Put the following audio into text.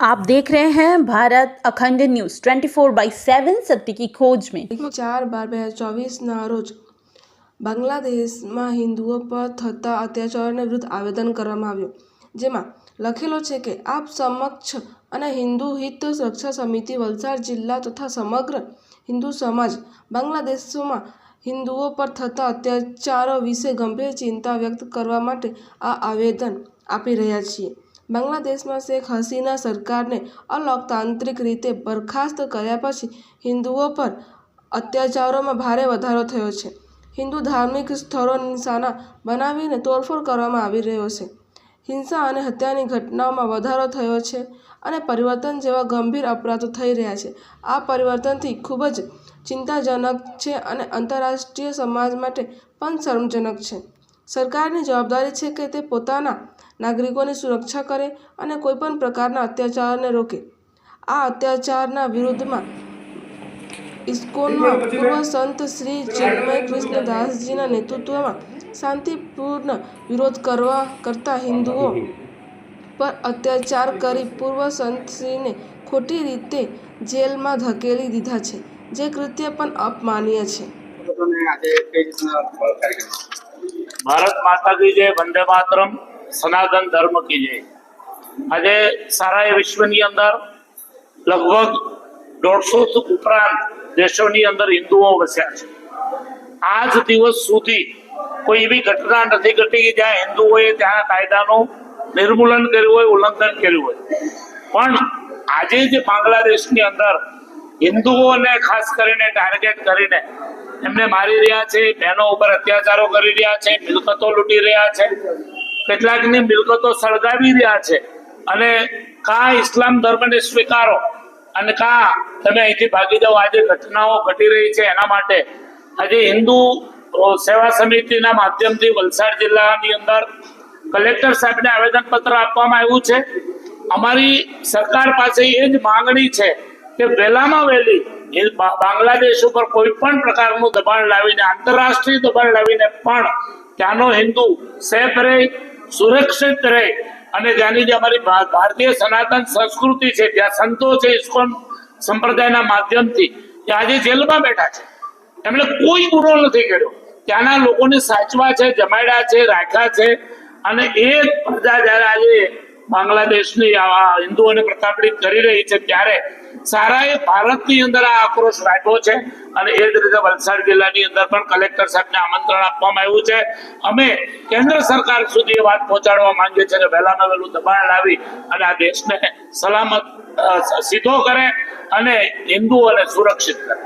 आप देख रहे हैं Bharat Akhand news 24 four by seven सत्य की खोज में ચાર બાર બે હજાર ચોવીસના રોજ બાંગ્લાદેશમાં હિન્દુઓ પર થતા અત્યાચારોને વિરુદ્ધ આવેદન કરવામાં આવ્યું જેમાં લખેલો છે કે આપ સમક્ષ અને હિન્દુ હિત રક્ષા સમિતિ વલસાડ જિલ્લા તથા સમગ્ર હિન્દુ સમાજ બાંગ્લાદેશમાં હિન્દુઓ પર થતા અત્યાચારો વિશે ગંભીર ચિંતા વ્યક્ત કરવા માટે આ આવેદન આપી રહ્યા છીએ બાંગ્લાદેશમાં શેખ હસીના સરકારને અલોકતાંત્રિક રીતે બરખાસ્ત કર્યા પછી હિન્દુઓ પર અત્યાચારોમાં ભારે વધારો થયો છે. હિન્દુ ધાર્મિક સ્થળો નિશાના બનાવીને તોડફોડ કરવામાં આવી રહ્યો છે. હિંસા અને હત્યાની ઘટનાઓમાં વધારો થયો છે અને પરિવર્તન જેવા ગંભીર અપરાધો થઈ રહ્યા છે. આ પરિવર્તનથી ખૂબ જ ચિંતાજનક છે અને આંતરરાષ્ટ્રીય સમાજ માટે પણ શરમજનક છે. સરકારની જવાબદારી છે કે તે પોતાના નાગરિકોની સુરક્ષા કરે અને કોઈપણ પ્રકારના અત્યાચારને રોકે. આ અત્યાચારના વિરુદ્ધમાં ઇસ્કોનમાં પૂર્વ સંત શ્રી ચિન્મય કૃષ્ણદાસજીના નેતૃત્વમાં શાંતિપૂર્ણ વિરોધ કરવા કરતા હિન્દુઓ પર અત્યાચાર કરી પૂર્વ સંતશ્રીને ખોટી રીતે જેલમાં ધકેલી દીધા છે જે કૃત્ય પણ અપમાનીય છે. ભારત માતા કી જય વંદે માતરમ. સનાતન ધર્મ કી જય આજે સારા એ વિશ્વની અંદર લગભગ દોઢસો ઉપરાંત દેશોની અંદર હિન્દુઓ વસ્યા છે. આજ દિવસ સુધી કોઈ એવી ઘટના નથી ઘટી જ્યાં હિન્દુઓએ ત્યાં કાયદાનું નિર્મૂલન કર્યું હોય, ઉલ્લંઘન કર્યું હોય. પણ આજે જે બાંગ્લાદેશની અંદર હિન્દુઓને ખાસ કરીને ટાર્ગેટ કરીને એમને મારી રહ્યા છે, બહેનો ઉપર અત્યાચારો કરી રહ્યા છે, મિલકતો લૂંટી રહ્યા છે કેટલાકની મિલકતો સળગાવી રહ્યા છે. અને કા ઇસ્લામ ધર્મને સ્વીકારો અને કા તમે અહીંથી ભાગી જાઓ. આજે ઘટનાઓ ઘટી રહી છે એના માટે. આજે હિન્દુ સેવા સમિતિના માધ્યમથી વલસાડ જિલ્લાની અંદર કલેક્ટર સાહેબને આવેદન પત્ર આપવામાં આવ્યું છે. અમારી સરકાર પાસે એ જ માંગણી છે કે વહેલામાં વહેલી બાંગ્લાદેશ ઉપર કોઈ પણ પ્રકારનું દબાણ લાવીને, આંતરરાષ્ટ્રીય દબાણ લાવીને પણ ત્યાંનો હિન્દુ સેફ રહે સુરક્ષિત રહે. અને ત્યાંની જે અમારી ભારતીય સનાતન સંસ્કૃતિ છે, ત્યાં સંતો છે ઇસ્કોન સંપ્રદાયના માધ્યમથી, ત્યાં આજે જેલમાં બેઠા છે. એમણે કોઈ ગુનો નથી કર્યો. ત્યાંના લોકોને સાચવા છે, જમાડ્યા છે, રાખ્યા છે. અને એ પ્રજા જ્યારે આજે બાંગ્લાદેશની આ હિન્દુઓને પ્રતાપડી કરી રહી છે ત્યારે સારાએ ભારતની અંદર આ આક્રોશ રાખ્યો છે અને એ જ રીતે વલસાડ જિલ્લાની અંદર પણ કલેક્ટર સાહેબને આમંત્રણ આપવામાં આવ્યું છે. અમે કેન્દ્ર સરકાર સુધી એ વાત પહોંચાડવા માંગીએ છીએ કે વહેલામાં વહેલું દબાણ લાવી અને આ દેશને સલામત સીધો કરે અને હિન્દુઓને સુરક્ષિત કરે.